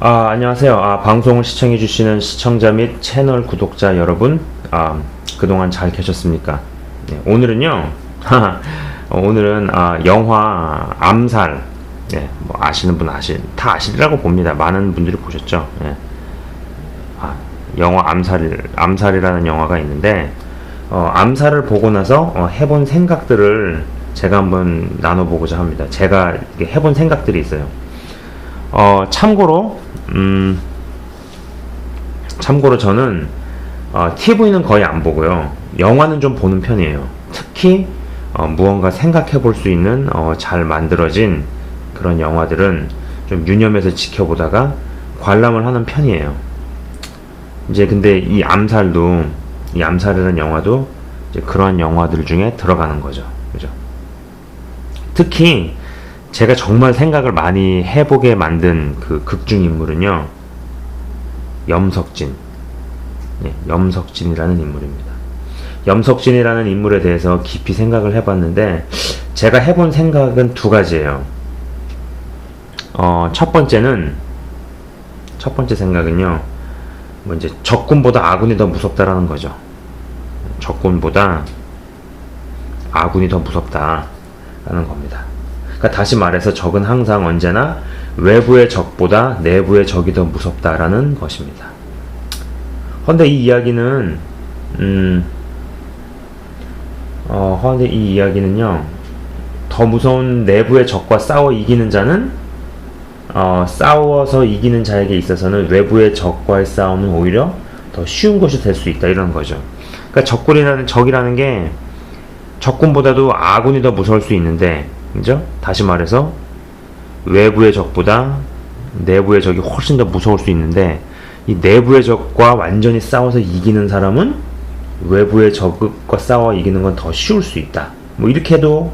아, 안녕하세요. 아, 방송을 시청해주시는 시청자 및 채널 구독자 여러분, 아, 그동안 잘 계셨습니까? 네, 오늘은요, 어, 오늘은 아, 영화 암살, 네, 뭐 아시는 분 아시, 다 아시리라고 봅니다. 많은 분들이 보셨죠? 네. 아, 영화 암살, 암살이라는 영화가 있는데, 어, 암살을 보고 나서 어, 해본 생각들을 제가 한번 나눠보고자 합니다. 제가 해본 생각들이 있어요. 어, 참고로, 음, 참고로 저는, 어, TV는 거의 안 보고요. 영화는 좀 보는 편이에요. 특히, 어, 무언가 생각해 볼 수 있는, 어, 잘 만들어진 그런 영화들은 좀 유념해서 지켜보다가 관람을 하는 편이에요. 이제 근데 이 암살도, 이 암살이라는 영화도 이제 그러한 영화들 중에 들어가는 거죠. 그죠? 특히, 제가 정말 생각을 많이 해보게 만든 그 극중 인물은요, 염석진. 예, 염석진이라는 인물입니다. 염석진이라는 인물에 대해서 깊이 생각을 해봤는데, 제가 해본 생각은 두 가지예요. 어, 첫 번째는, 첫 번째 생각은요, 뭐 이제 적군보다 아군이 더 무섭다라는 거죠. 적군보다 아군이 더 무섭다라는 겁니다. 그러니까 다시 말해서 적은 항상 언제나 외부의 적보다 내부의 적이 더 무섭다라는 것입니다. 그런데 이 이야기는 음, 어, 그런데 이 이야기는요, 더 무서운 내부의 적과 싸워 이기는 자는 어, 싸워서 이기는 자에게 있어서는 외부의 적과의 싸움은 오히려 더 쉬운 것이 될 수 있다 이런 거죠. 그러니까 적군이라는 적이라는 게 적군보다도 아군이 더 무서울 수 있는데, 그죠? 다시 말해서 외부의 적보다 내부의 적이 훨씬 더 무서울 수 있는데, 이 내부의 적과 완전히 싸워서 이기는 사람은 외부의 적과 싸워 이기는 건 더 쉬울 수 있다. 뭐 이렇게도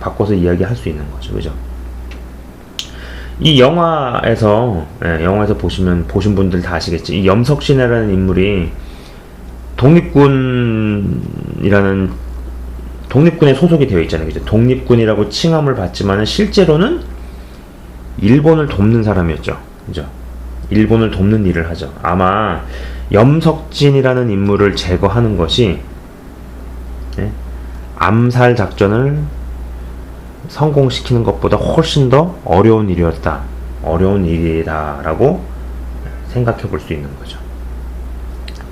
바꿔서 이야기할 수 있는 거죠, 그죠? 이 영화에서 예, 영화에서 보시면 보신 분들 다 아시겠지. 이 염석신이라는 인물이 독립군이라는 독립군에 소속이 되어 있잖아요. 그죠? 독립군이라고 칭함을 받지만은 실제로는 일본을 돕는 사람이었죠. 그죠? 일본을 돕는 일을 하죠. 아마 염석진이라는 인물을 제거하는 것이 예? 암살 작전을 성공시키는 것보다 훨씬 더 어려운 일이었다. 어려운 일이다라고 생각해 볼 수 있는 거죠.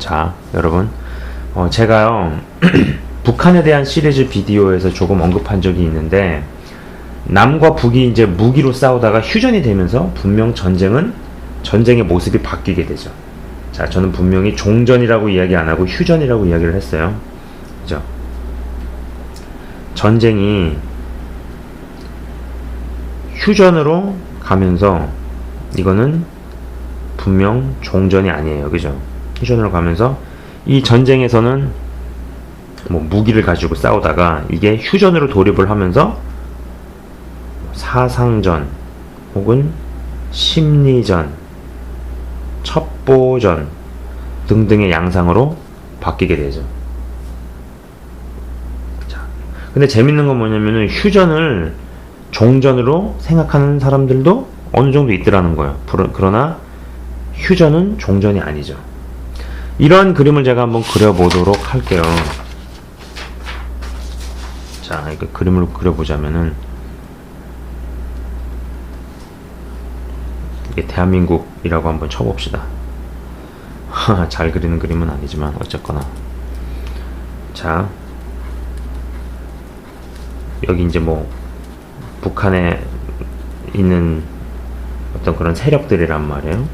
자, 여러분. 어, 제가요, 북한에 대한 시리즈 비디오에서 조금 언급한 적이 있는데, 남과 북이 이제 무기로 싸우다가 휴전이 되면서 분명 전쟁은 전쟁의 모습이 바뀌게 되죠. 자, 저는 분명히 종전이라고 이야기 안 하고 휴전이라고 이야기를 했어요. 그죠? 전쟁이 휴전으로 가면서 이거는 분명 종전이 아니에요. 그죠? 휴전으로 가면서 이 전쟁에서는 뭐 무기를 가지고 싸우다가 이게 휴전으로 돌입을 하면서 사상전 혹은 심리전, 첩보전 등등의 양상으로 바뀌게 되죠. 자, 근데 재밌는 건 뭐냐면은 휴전을 종전으로 생각하는 사람들도 어느 정도 있더라는 거예요. 그러나 휴전은 종전이 아니죠. 이러한 그림을 제가 한번 그려보도록 할게요. 자, 이거 그림을 그려보자면은 이게 대한민국이라고 한번 쳐봅시다. 잘 그리는 그림은 아니지만 어쨌거나 자 여기 이제 뭐 북한에 있는 어떤 그런 세력들이란 말이에요.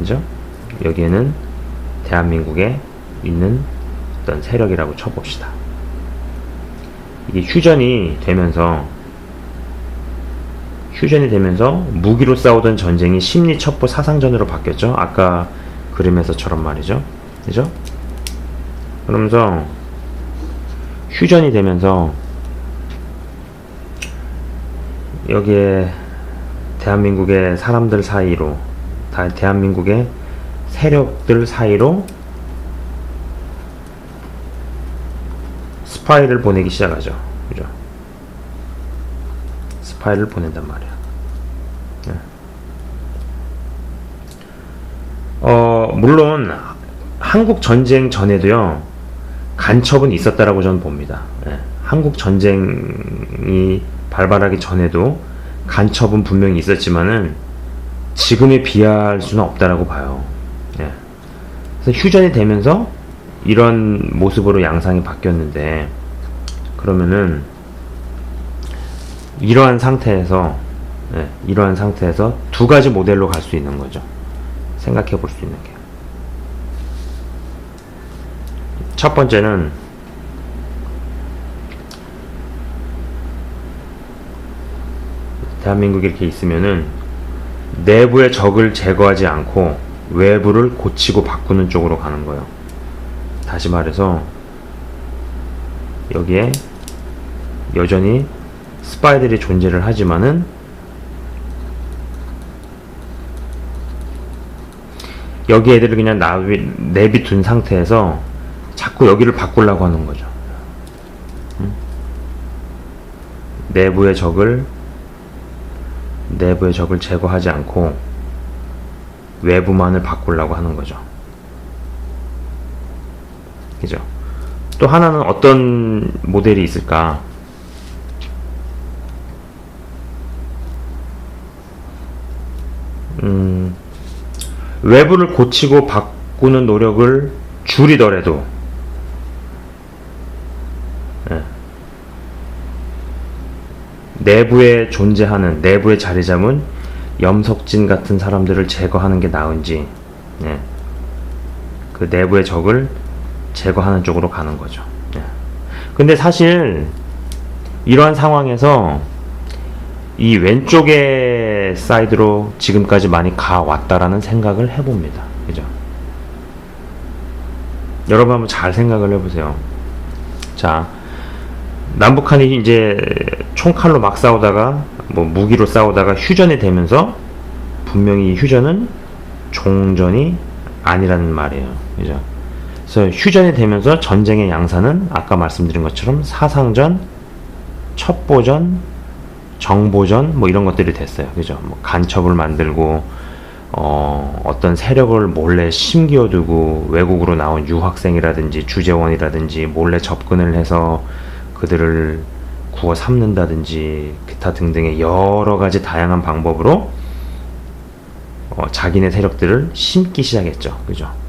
그죠? 여기에는 대한민국에 있는 어떤 세력이라고 쳐봅시다. 이게 휴전이 되면서 휴전이 되면서 무기로 싸우던 전쟁이 심리 첩보 사상전으로 바뀌었죠. 아까 그림에서처럼 말이죠. 그죠? 그러면서 휴전이 되면서 여기에 대한민국의 사람들 사이로 대한민국의 세력들 사이로 스파이를 보내기 시작하죠. 그죠? 스파이를 보낸단 말이야. 네. 물론 한국 전쟁 전에도요 간첩은 있었다라고 저는 봅니다. 예, 한국 전쟁이 발발하기 전에도 간첩은 분명히 있었지만은 지금에 비할 수는 없다라고 봐요. 예. 휴전이 되면서 이런 모습으로 양상이 바뀌었는데 그러면은 이러한 상태에서 예, 이러한 상태에서 두 가지 모델로 갈 수 있는 거죠. 생각해 볼 수 있는 게. 첫 번째는 대한민국이 이렇게 있으면은 내부의 적을 제거하지 않고 외부를 고치고 바꾸는 쪽으로 가는 거예요. 다시 말해서 여기에 여전히 스파이들이 존재를 하지만은 여기 애들을 그냥 나비, 내비둔 상태에서 자꾸 여기를 바꾸려고 하는 거죠. 음? 내부의 적을 내부의 적을 제거하지 않고 외부만을 바꾸려고 하는 거죠. 그죠? 또 하나는 어떤 모델이 있을까? 음, 외부를 고치고 바꾸는 노력을 줄이더라도 예. 내부에 존재하는 내부에 자리 잡은 염석진 같은 사람들을 제거하는 게 나은지 예. 그 내부의 적을 제거하는 쪽으로 가는 거죠. 예. 근데 사실 이러한 상황에서 이 왼쪽의 사이드로 지금까지 많이 가왔다라는 생각을 해봅니다. 그죠? 여러분 한번 잘 생각을 해보세요. 자, 남북한이 이제 총칼로 막 싸우다가 뭐 무기로 싸우다가 휴전이 되면서 분명히 이 휴전은 종전이 아니라는 말이에요. 그죠? 그래서 휴전이 되면서 전쟁의 양산은 아까 말씀드린 것처럼 사상전, 첩보전, 정보전 뭐 이런 것들이 됐어요. 그죠? 뭐 간첩을 만들고 어, 어떤 세력을 몰래 심기어두고 외국으로 나온 유학생이라든지 주재원이라든지 몰래 접근을 해서 그들을 구워 삼는다든지 기타 등등의 여러 가지 다양한 방법으로 어, 자기네 세력들을 심기 시작했죠. 그죠?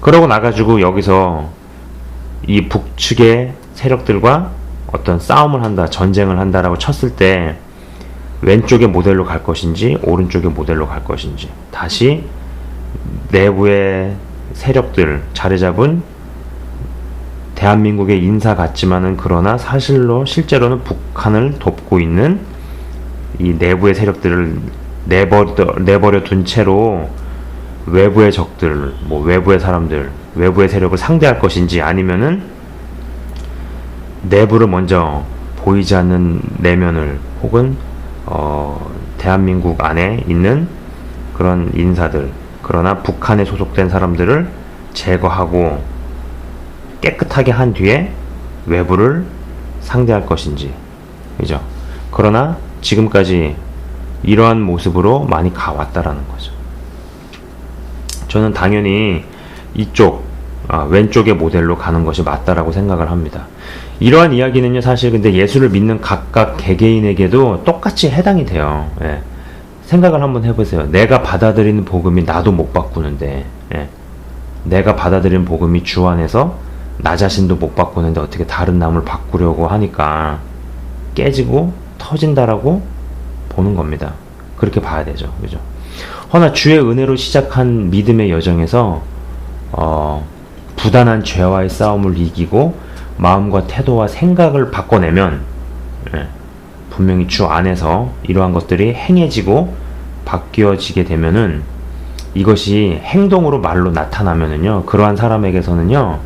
그러고 나가지고 여기서 이 북측의 세력들과 어떤 싸움을 한다, 전쟁을 한다라고 쳤을 때 왼쪽의 모델로 갈 것인지 오른쪽의 모델로 갈 것인지 다시 내부의 세력들 자리 잡은 대한민국의 인사 같지만은 그러나 사실로 실제로는 북한을 돕고 있는 이 내부의 세력들을 내버려, 내버려 둔 채로 외부의 적들, 뭐 외부의 사람들, 외부의 세력을 상대할 것인지 아니면은 내부를 먼저 보이지 않는 내면을 혹은 어, 대한민국 안에 있는 그런 인사들 그러나 북한에 소속된 사람들을 제거하고 깨끗하게 한 뒤에 외부를 상대할 것인지 그죠? 그러나 지금까지 이러한 모습으로 많이 가왔다라는 거죠 저는 당연히 이쪽 아, 왼쪽의 모델로 가는 것이 맞다라고 생각을 합니다. 이러한 이야기는요, 사실 근데 예수를 믿는 각각 개개인에게도 똑같이 해당이 돼요. 예. 생각을 한번 해보세요. 내가 받아들이는 복음이 나도 못 바꾸는데, 예. 내가 받아들이는 복음이 주 안에서 나 자신도 못 바꾸는데 어떻게 다른 남을 바꾸려고 하니까 깨지고 터진다라고 보는 겁니다. 그렇게 봐야 되죠. 그죠? 허나 주의 은혜로 시작한 믿음의 여정에서, 어, 부단한 죄와의 싸움을 이기고 마음과 태도와 생각을 바꿔내면 예, 분명히 주 안에서 이러한 것들이 행해지고 바뀌어지게 되면은 이것이 행동으로 말로 나타나면은요 그러한 사람에게서는요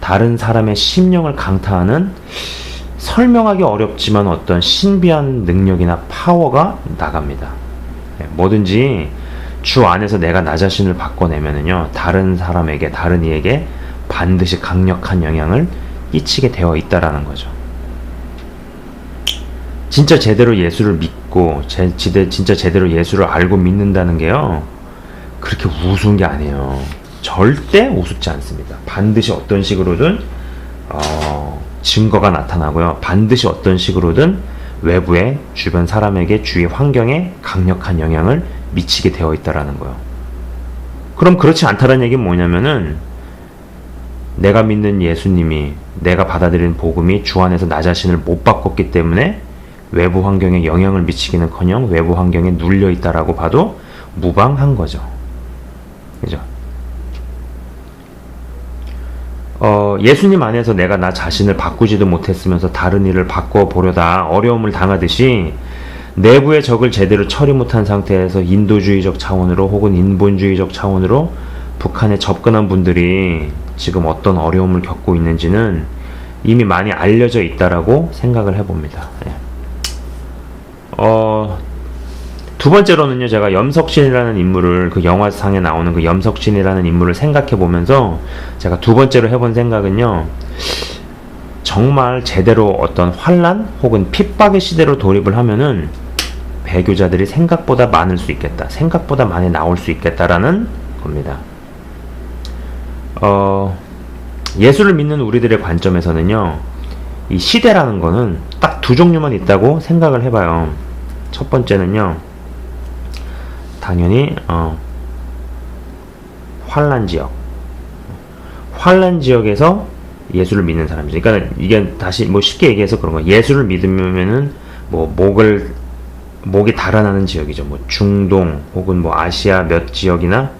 다른 사람의 심령을 강타하는 설명하기 어렵지만 어떤 신비한 능력이나 파워가 나갑니다. 예, 뭐든지 주 안에서 내가 나 자신을 바꿔내면은요 다른 사람에게 다른 이에게 반드시 강력한 영향을 끼치게 되어 있다라는 거죠. 진짜 제대로 예수를 믿고 제, 진짜 제대로 예수를 알고 믿는다는 게요. 그렇게 우스운 게 아니에요. 절대 우습지 않습니다. 반드시 어떤 식으로든 어, 증거가 나타나고요. 반드시 어떤 식으로든 외부의 주변 사람에게 주위 환경에 강력한 영향을 미치게 되어 있다라는 거예요. 그럼 그렇지 않다는 얘기는 뭐냐면은 내가 믿는 예수님이 내가 받아들인 복음이 주 안에서 나 자신을 못 바꿨기 때문에 외부 환경에 영향을 미치기는커녕 외부 환경에 눌려 있다라고 봐도 무방한 거죠. 그죠? 어, 예수님 안에서 내가 나 자신을 바꾸지도 못했으면서 다른 일을 바꿔 보려다 어려움을 당하듯이 내부의 적을 제대로 처리 못한 상태에서 인도주의적 차원으로 혹은 인본주의적 차원으로 북한에 접근한 분들이 지금 어떤 어려움을 겪고 있는지는 이미 많이 알려져 있다라고 생각을 해봅니다. 예. 어, 두 번째로는요, 제가 염석신이라는 인물을 그 영화상에 나오는 그 염석신이라는 인물을 생각해 보면서 제가 두 번째로 해본 생각은요, 정말 제대로 어떤 환란 혹은 핍박의 시대로 돌입을 하면은 배교자들이 생각보다 많을 수 있겠다. 생각보다 많이 나올 수 있겠다라는 겁니다. 어, 예수를 믿는 우리들의 관점에서는요, 이 시대라는 거는 딱 두 종류만 있다고 생각을 해봐요. 첫 번째는요, 당연히, 어, 환란 지역. 환란 지역에서 예수를 믿는 사람이죠. 그러니까 이게 다시 뭐 쉽게 얘기해서 그런 거예요. 예수를 믿으면은 뭐 목을 목이 달아나는 지역이죠. 뭐 중동 혹은 뭐 아시아 몇 지역이나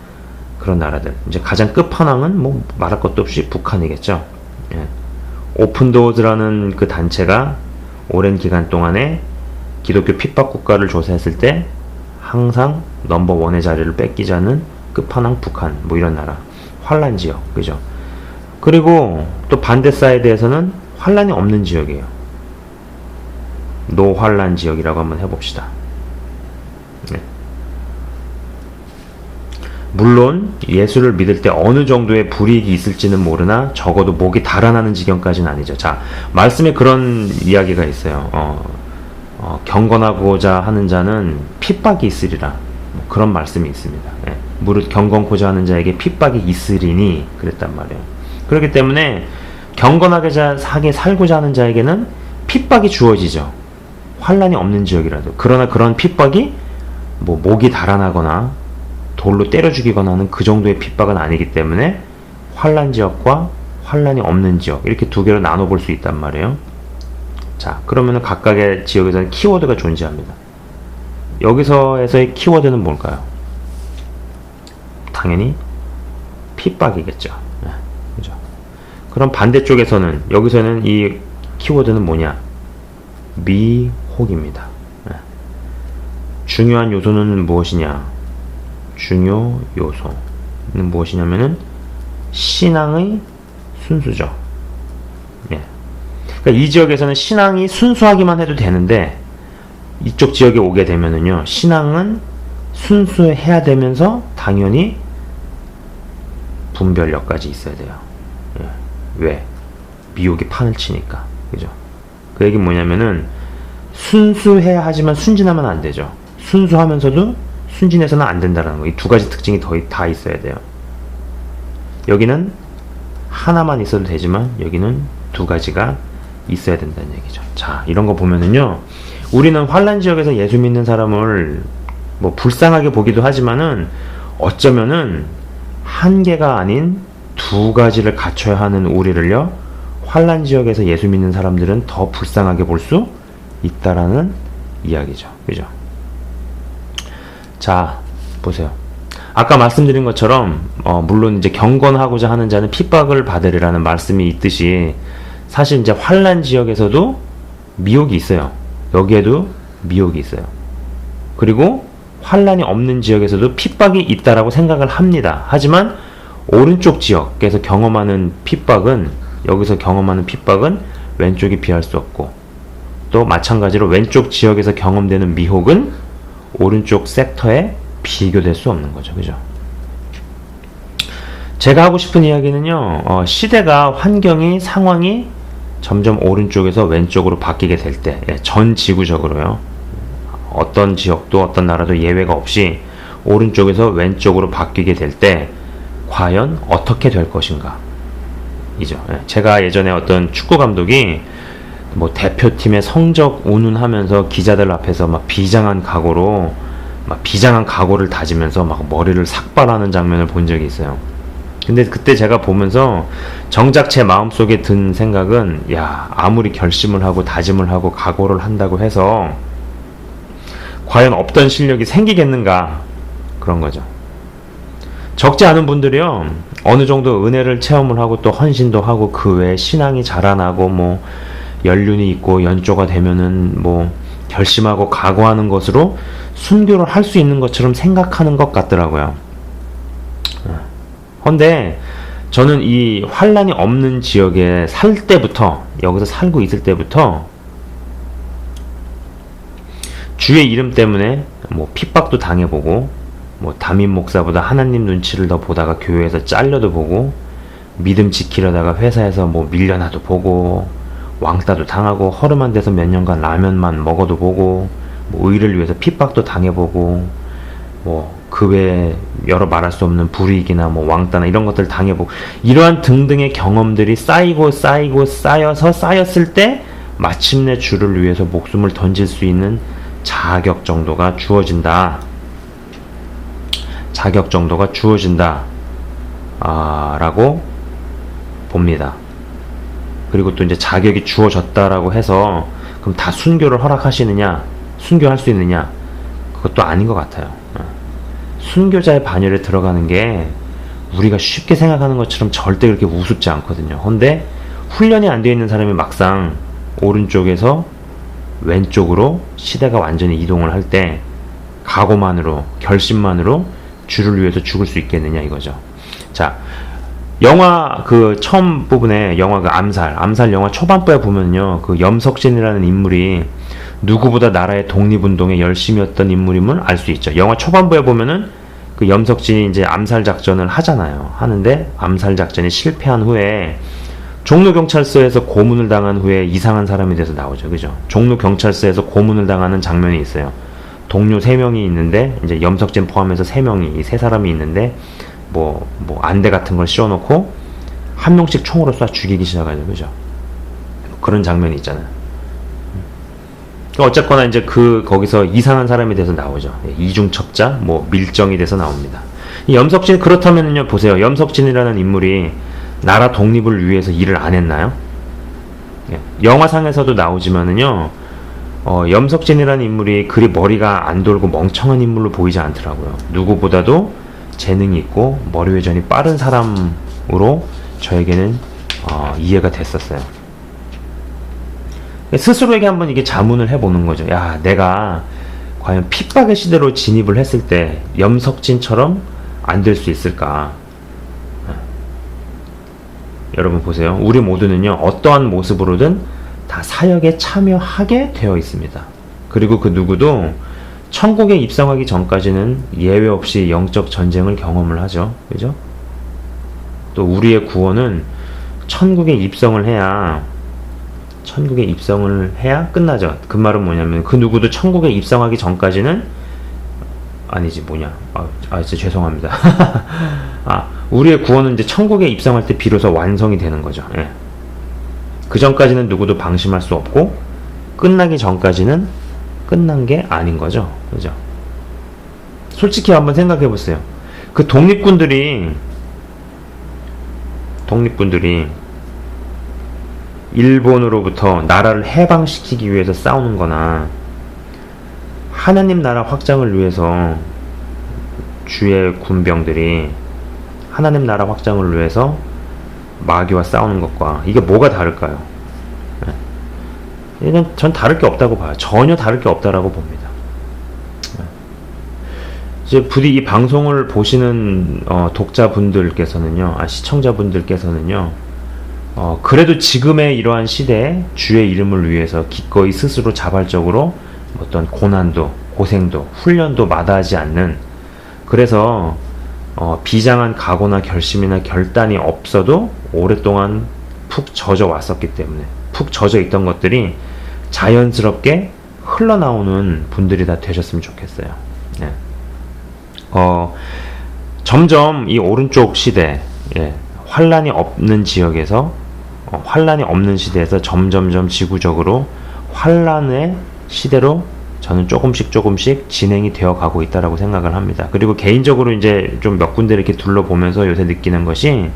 그런 나라들. 이제 가장 끝판왕은 뭐 말할 것도 없이 북한이겠죠. 예. 오픈도어즈라는 그 단체가 오랜 기간 동안에 기독교 핍박 국가를 조사했을 때 항상 넘버 원의 자리를 뺏기지 않는 끝판왕 북한 뭐 이런 나라 환란 지역 그죠 그리고 또 반대 사이드에서는 환란이 없는 지역이에요 노환란 지역이라고 한번 해봅시다 네. 물론 예수를 믿을 때 어느 정도의 불이익이 있을지는 모르나 적어도 목이 달아나는 지경까지는 아니죠. 자, 말씀에 그런 이야기가 있어요. 어, 어, 경건하고자 하는 자는 핍박이 있으리라. 뭐 그런 말씀이 있습니다. 예. 무릇 경건코자 하는 자에게 핍박이 있으리니 그랬단 말이에요. 그렇기 때문에 경건하게 자, 하게 살고자 하는 자에게는 핍박이 주어지죠. 환란이 없는 지역이라도. 그러나 그런 핍박이 뭐 목이 달아나거나 돌로 때려 죽이거나 하는 그 정도의 핍박은 아니기 때문에 환란 지역과 환란이 없는 지역 이렇게 두 개로 나눠 볼 수 있단 말이에요. 자, 그러면은 각각의 지역에서는 키워드가 존재합니다. 여기서에서의 키워드는 뭘까요? 당연히 핍박이겠죠. 그럼 반대쪽에서는 여기서는 이 키워드는 뭐냐? 미혹입니다. 네. 중요한 요소는 무엇이냐? 중요 요소는 무엇이냐면은 신앙의 순수죠. 예. 그러니까 이 지역에서는 신앙이 순수하기만 해도 되는데 이쪽 지역에 오게 되면은요 신앙은 순수해야 되면서 당연히 분별력까지 있어야 돼요. 예. 왜? 미혹이 판을 치니까 그죠? 그 얘기 뭐냐면은 순수해야 하지만 순진하면 안 되죠. 순수하면서도 순진해서는 안 된다는 거. 이 두 가지 특징이 더, 다 있어야 돼요. 여기는 하나만 있어도 되지만 여기는 두 가지가 있어야 된다는 얘기죠. 자, 이런 거 보면은요. 우리는 환란 지역에서 예수 믿는 사람을 뭐 불쌍하게 보기도 하지만은 어쩌면은 한 개가 아닌 두 가지를 갖춰야 하는 우리를요. 환란 지역에서 예수 믿는 사람들은 더 불쌍하게 볼 수 있다라는 이야기죠. 그죠? 자, 보세요. 아까 말씀드린 것처럼 어, 물론 이제 경건하고자 하는 자는 핍박을 받으리라는 말씀이 있듯이 사실 이제 환란 지역에서도 미혹이 있어요. 여기에도 미혹이 있어요. 그리고 환란이 없는 지역에서도 핍박이 있다라고 생각을 합니다. 하지만 오른쪽 지역에서 경험하는 핍박은 여기서 경험하는 핍박은 왼쪽이 비할 수 없고 또 마찬가지로 왼쪽 지역에서 경험되는 미혹은 오른쪽 섹터에 비교될 수 없는 거죠. 그죠? 제가 하고 싶은 이야기는요, 어, 시대가, 환경이, 상황이 점점 오른쪽에서 왼쪽으로 바뀌게 될 때, 예, 전 지구적으로요, 어떤 지역도 어떤 나라도 예외가 없이 오른쪽에서 왼쪽으로 바뀌게 될 때 과연 어떻게 될 것인가? 이죠. 예, 제가 예전에 어떤 축구 감독이 뭐 대표팀의 성적 운운하면서 기자들 앞에서 막 비장한 각오로 막 비장한 각오를 다지면서 막 머리를 삭발하는 장면을 본 적이 있어요. 근데 그때 제가 보면서 정작 제 마음속에 든 생각은 야 아무리 결심을 하고 다짐을 하고 각오를 한다고 해서 과연 없던 실력이 생기겠는가 그런 거죠. 적지 않은 분들이요 어느 정도 은혜를 체험을 하고 또 헌신도 하고 그 외에 신앙이 자라나고 뭐 연륜이 있고 연조가 되면은 뭐 결심하고 각오하는 것으로 순교를 할 수 있는 것처럼 생각하는 것 같더라고요. 헌데 저는 이 환란이 없는 지역에 살 때부터 여기서 살고 있을 때부터 주의 이름 때문에 뭐 핍박도 당해보고 뭐 담임 목사보다 하나님 눈치를 더 보다가 교회에서 잘려도 보고 믿음 지키려다가 회사에서 뭐 밀려나도 보고 왕따도 당하고 허름한 데서 몇 년간 라면만 먹어도 보고 뭐 의를 위해서 핍박도 당해보고 뭐 그 외에 여러 말할 수 없는 불이익이나 뭐 왕따나 이런 것들 당해보고 이러한 등등의 경험들이 쌓이고 쌓이고 쌓여서 쌓였을 때 마침내 주를 위해서 목숨을 던질 수 있는 자격 정도가 주어진다. 자격 정도가 주어진다. 아, 라고 봅니다. 그리고 또 이제 자격이 주어졌다라고 해서 그럼 다 순교를 허락하시느냐? 순교할 수 있느냐? 그것도 아닌 것 같아요. 어. 순교자의 반열에 들어가는 게 우리가 쉽게 생각하는 것처럼 절대 그렇게 우습지 않거든요. 근데 훈련이 안 되어 있는 사람이 막상 오른쪽에서 왼쪽으로 시대가 완전히 이동을 할 때 각오만으로 결심만으로 주를 위해서 죽을 수 있겠느냐 이거죠. 자, 영화 그 처음 부분에 영화 그 암살, 암살 영화 초반부에 보면요. 그 염석진이라는 인물이 누구보다 나라의 독립운동에 열심히 했던 인물임을 알 수 있죠. 영화 초반부에 보면은 그 염석진이 이제 암살 작전을 하잖아요. 하는데 암살 작전이 실패한 후에 종로 경찰서에서 고문을 당한 후에 이상한 사람이 돼서 나오죠. 그죠? 종로 경찰서에서 고문을 당하는 장면이 있어요. 동료 3명이 있는데 이제 염석진 포함해서 3명이 이세 사람이 있는데 뭐 뭐 안대 같은 걸 씌워 놓고 한 명씩 총으로 쏴 죽이기 시작하죠. 그죠? 그런 장면이 있잖아요. 어쨌거나 이제 그 거기서 이상한 사람이 돼서 나오죠. 예, 이중첩자, 뭐 밀정이 돼서 나옵니다. 이 염석진 그렇다면요 보세요. 염석진이라는 인물이 나라 독립을 위해서 일을 안 했나요? 예, 영화상에서도 나오지만은요. 어, 염석진이라는 인물이 그리 머리가 안 돌고 멍청한 인물로 보이지 않더라고요. 누구보다도 재능이 있고 머리 회전이 빠른 사람으로 저에게는 어, 이해가 됐었어요. 스스로에게 한번 이게 자문을 해보는 거죠. 야, 내가 과연 핍박의 시대로 진입을 했을 때 염석진처럼 안 될 수 있을까? 여러분 보세요. 우리 모두는요, 어떠한 모습으로든 다 사역에 참여하게 되어 있습니다. 그리고 그 누구도 천국에 입성하기 전까지는 예외 없이 영적 전쟁을 경험을 하죠. 그죠? 또 우리의 구원은 천국에 입성을 해야 천국에 입성을 해야 끝나죠. 그 말은 뭐냐면 그 누구도 천국에 입성하기 전까지는 아니지 뭐냐. 아, 아 진짜 죄송합니다. 아 우리의 구원은 이제 천국에 입성할 때 비로소 완성이 되는 거죠. 예. 그 전까지는 누구도 방심할 수 없고 끝나기 전까지는 끝난 게 아닌 거죠. 그죠? 솔직히 한번 생각해 보세요. 그 독립군들이 독립군들이 일본으로부터 나라를 해방시키기 위해서 싸우는 거나 하나님 나라 확장을 위해서 주의 군병들이 하나님 나라 확장을 위해서 마귀와 싸우는 것과 이게 뭐가 다를까요? 그냥 전 다를 게 없다고 봐요. 전혀 다를 게 없다라고 봅니다. 이제 부디 이 방송을 보시는 어, 독자분들께서는요, 아, 시청자분들께서는요, 어, 그래도 지금의 이러한 시대에 주의 이름을 위해서 기꺼이 스스로 자발적으로 어떤 고난도, 고생도, 훈련도 마다하지 않는 그래서 어, 비장한 각오나 결심이나 결단이 없어도 오랫동안 푹 젖어 왔었기 때문에 푹 젖어 있던 것들이 자연스럽게 흘러나오는 분들이 다 되셨으면 좋겠어요. 네. 어, 점점 이 오른쪽 시대, 예, 환란이 없는 지역에서 어, 환란이 없는 시대에서 점점점 지구적으로 환란의 시대로 저는 조금씩 조금씩 진행이 되어 가고 있다라고 생각을 합니다. 그리고 개인적으로 이제 좀 몇 군데 이렇게 둘러보면서 요새 느끼는 것이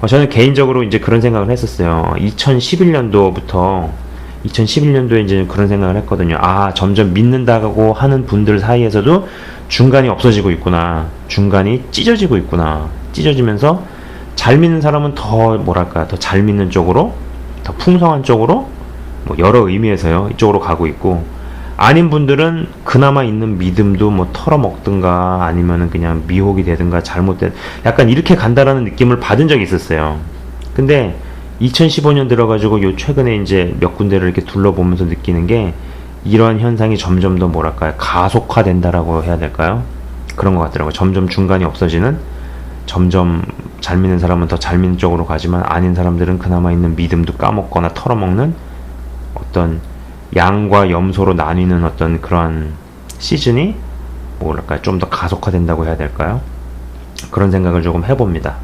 어, 저는 개인적으로 이제 그런 생각을 했었어요. 2011년도부터 2011년도에 이제 그런 생각을 했거든요. 아, 점점 믿는다고 하는 분들 사이에서도 중간이 없어지고 있구나. 중간이 찢어지고 있구나. 찢어지면서 잘 믿는 사람은 더 뭐랄까, 더 잘 믿는 쪽으로, 더 풍성한 쪽으로, 뭐 여러 의미에서요. 이쪽으로 가고 있고, 아닌 분들은 그나마 있는 믿음도 뭐 털어먹든가 아니면은 그냥 미혹이 되든가 잘못된 약간 이렇게 간다라는 느낌을 받은 적이 있었어요. 근데 2015년 들어가지고 요 최근에 이제 몇 군데를 이렇게 둘러보면서 느끼는 게 이러한 현상이 점점 더 뭐랄까요 가속화된다라고 해야 될까요? 그런 것 같더라고요. 점점 중간이 없어지는 점점 잘 믿는 사람은 더 잘 믿는 쪽으로 가지만 아닌 사람들은 그나마 있는 믿음도 까먹거나 털어먹는 어떤 양과 염소로 나뉘는 어떤 그러한 시즌이 뭐랄까요 좀더 가속화된다고 해야 될까요? 그런 생각을 조금 해봅니다.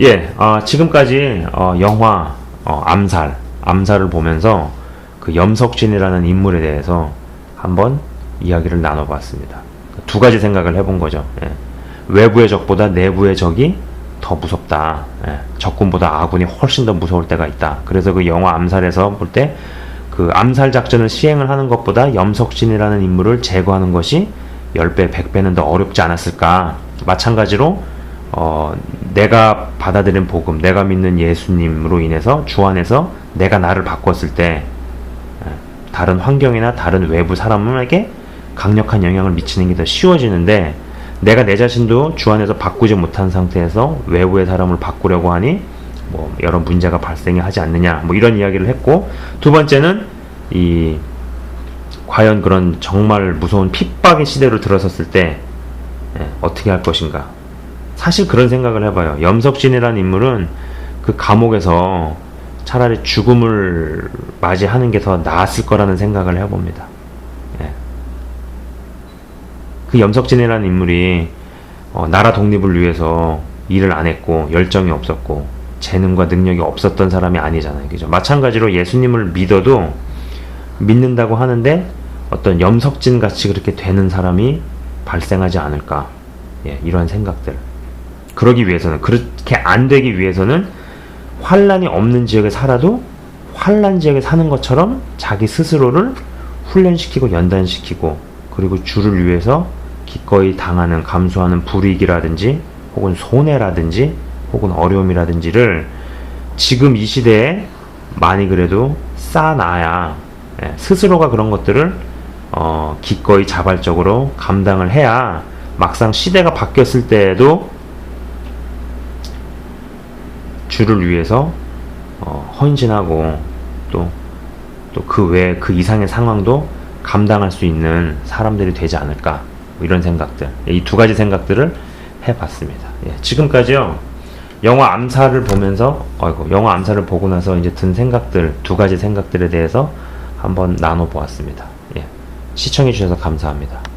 예, 어, 지금까지 어, 영화 어, 암살, 암살을 보면서 그 염석진이라는 인물에 대해서 한번 이야기를 나눠봤습니다. 두 가지 생각을 해본 거죠. 예. 외부의 적보다 내부의 적이 더 무섭다. 예. 적군보다 아군이 훨씬 더 무서울 때가 있다. 그래서 그 영화 암살에서 볼 때 그 암살 작전을 시행을 하는 것보다 염석진이라는 인물을 제거하는 것이 10배, 100배는 더 어렵지 않았을까. 마찬가지로 어, 내가 받아들인 복음, 내가 믿는 예수님으로 인해서 주 안에서 내가 나를 바꿨을 때 예, 다른 환경이나 다른 외부 사람에게 강력한 영향을 미치는 게 더 쉬워지는데 내가 내 자신도 주 안에서 바꾸지 못한 상태에서 외부의 사람을 바꾸려고 하니 뭐 여러 문제가 발생이 하지 않느냐 뭐 이런 이야기를 했고 두 번째는 이 과연 그런 정말 무서운 핍박의 시대로 들어섰을 때 예, 어떻게 할 것인가 사실 그런 생각을 해봐요. 염석진이라는 인물은 그 감옥에서 차라리 죽음을 맞이하는 게 더 나았을 거라는 생각을 해봅니다. 예. 그 염석진이라는 인물이 어, 나라 독립을 위해서 일을 안 했고 열정이 없었고 재능과 능력이 없었던 사람이 아니잖아요. 그죠? 마찬가지로 예수님을 믿어도 믿는다고 하는데 어떤 염석진 같이 그렇게 되는 사람이 발생하지 않을까. 예, 이런 생각들. 그러기 위해서는 그렇게 안 되기 위해서는 환란이 없는 지역에 살아도 환란 지역에 사는 것처럼 자기 스스로를 훈련시키고 연단시키고 그리고 주를 위해서 기꺼이 당하는 감수하는 불이익이라든지 혹은 손해라든지 혹은 어려움이라든지를 지금 이 시대에 많이 그래도 쌓아놔야 예, 스스로가 그런 것들을 어, 기꺼이 자발적으로 감당을 해야 막상 시대가 바뀌었을 때에도 주를 위해서 어, 헌신하고 또 또 그외그 이상의 상황도 감당할 수 있는 사람들이 되지 않을까. 뭐 이런 생각들. 이 두 가지 생각들을 해봤습니다. 예, 지금까지요 영화 암살을 보면서 아이고 영화 암살을 보고 나서 이제 든 생각들 두 가지 생각들에 대해서 한번 나눠 보았습니다. 예, 시청해 주셔서 감사합니다.